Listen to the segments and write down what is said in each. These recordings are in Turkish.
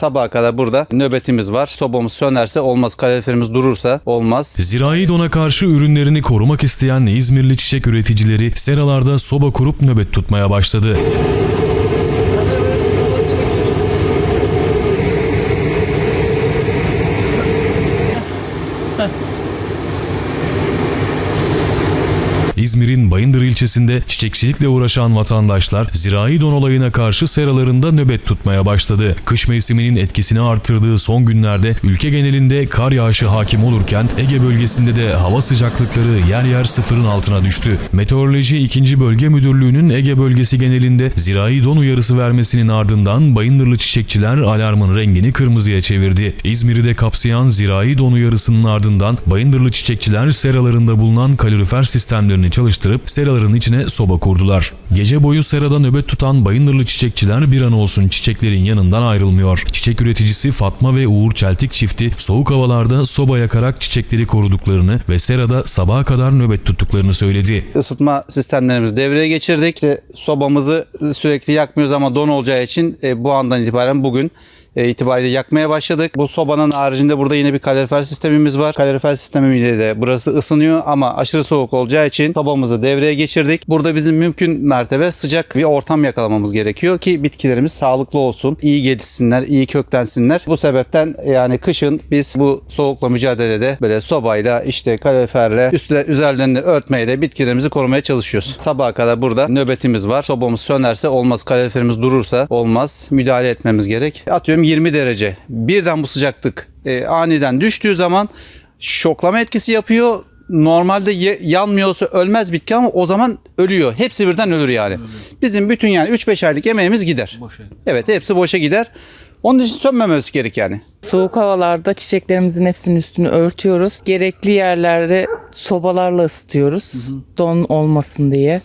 Sabaha kadar burada nöbetimiz var. Sobamız sönerse olmaz, kaloriferimiz durursa olmaz. Zirai dona karşı ürünlerini korumak isteyen İzmirli çiçek üreticileri seralarda soba kurup nöbet tutmaya başladı. İzmir'in Bayındır ilçesinde çiçekçilikle uğraşan vatandaşlar zirai don olayına karşı seralarında nöbet tutmaya başladı. Kış mevsiminin etkisini artırdığı son günlerde ülke genelinde kar yağışı hakim olurken Ege bölgesinde de hava sıcaklıkları yer yer sıfırın altına düştü. Meteoroloji 2. Bölge Müdürlüğü'nün Ege bölgesi genelinde zirai don uyarısı vermesinin ardından Bayındırlı çiçekçiler alarmın rengini kırmızıya çevirdi. İzmir'i de kapsayan zirai don uyarısının ardından Bayındırlı çiçekçiler seralarında bulunan kalorifer sistemlerini çalıştırıp seraların içine soba kurdular. Gece boyu serada nöbet tutan Bayındırlı çiçekçiler bir an olsun çiçeklerin yanından ayrılmıyor. Çiçek üreticisi Fatma ve Uğur Çeltik çifti soğuk havalarda soba yakarak çiçekleri koruduklarını ve serada sabaha kadar nöbet tuttuklarını söyledi. Isıtma sistemlerimizi devreye geçirdik. İşte sobamızı sürekli yakmıyoruz ama don olacağı için e, bu andan itibaren bugün itibariyle yakmaya başladık. Bu sobanın haricinde burada yine bir kalorifer sistemimiz var. Kalorifer sistemiyle de burası ısınıyor ama aşırı soğuk olacağı için sobamızı devreye geçirdik. Burada bizim mümkün mertebe sıcak bir ortam yakalamamız gerekiyor ki bitkilerimiz sağlıklı olsun, iyi gelişsinler, iyi köklensinler. Bu sebepten yani kışın biz bu soğukla mücadelede böyle sobayla işte kaloriferle üstüne üzerlerini örtmeyle bitkilerimizi korumaya çalışıyoruz. Sabaha kadar burada nöbetimiz var. Sobamız sönerse olmaz, kaloriferimiz durursa olmaz. Müdahale etmemiz gerek. Atıyorum 20 derece. Birden bu sıcaklık e, aniden düştüğü zaman şoklama etkisi yapıyor. Normalde ye- yanmıyorsa ölmez bitki ama o zaman ölüyor. Hepsi birden ölür yani. Bizim bütün yani 3-5 aylık emeğimiz gider. Evet hepsi boşa gider. Onun için sönmemesi gerek yani. Soğuk havalarda çiçeklerimizin hepsinin üstünü örtüyoruz. Gerekli yerlerde sobalarla ısıtıyoruz. Don olmasın diye.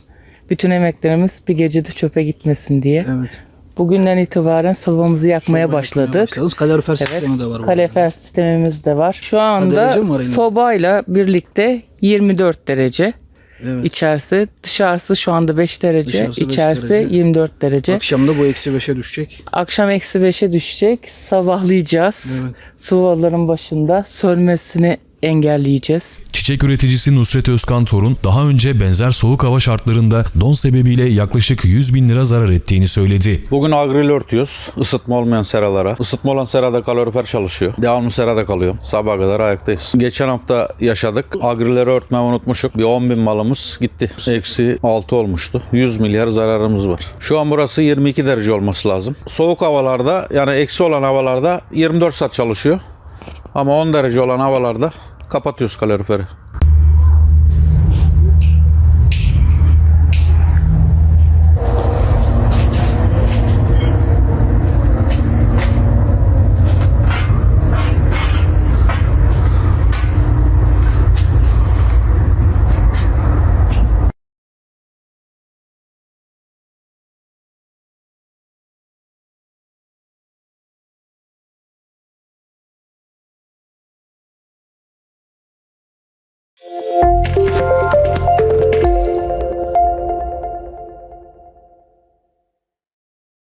Bütün emeklerimiz bir gecede çöpe gitmesin diye. Evet. Bugünden itibaren sobamızı yakmaya başladık. Başladınız. Kalorifer Evet, sistemi de var. Kalorifer sistemimiz de var. Şu anda var sobayla birlikte 24 derece. Evet. İçerisi, dışarısı şu anda 5 derece, Dışarısı içerisi derece. 24 derece. Akşam da bu eksi 5'e düşecek. Akşam eksi 5'e düşecek. Sabahlayacağız. Evet. Sıvaların başında sölmesini engelleyeceğiz. Çiçek üreticisi Nusret Özkan Torun daha önce benzer soğuk hava şartlarında don sebebiyle yaklaşık 100 bin lira zarar ettiğini söyledi. Bugün agril örtüyoruz. Isıtma olmayan seralara. Isıtma olan serada kalorifer çalışıyor. Devamlı serada kalıyor. Sabaha kadar ayaktayız. Geçen hafta yaşadık. Agrileri örtmeyi unutmuşuk. Bir 10 bin malımız gitti. Eksi 6 olmuştu. 100 milyar zararımız var. Şu an burası 22 derece olması lazım. Soğuk havalarda yani eksi olan havalarda 24 saat çalışıyor. Ama 10 derece olan havalarda kapatıyoruz kaloriferi. Música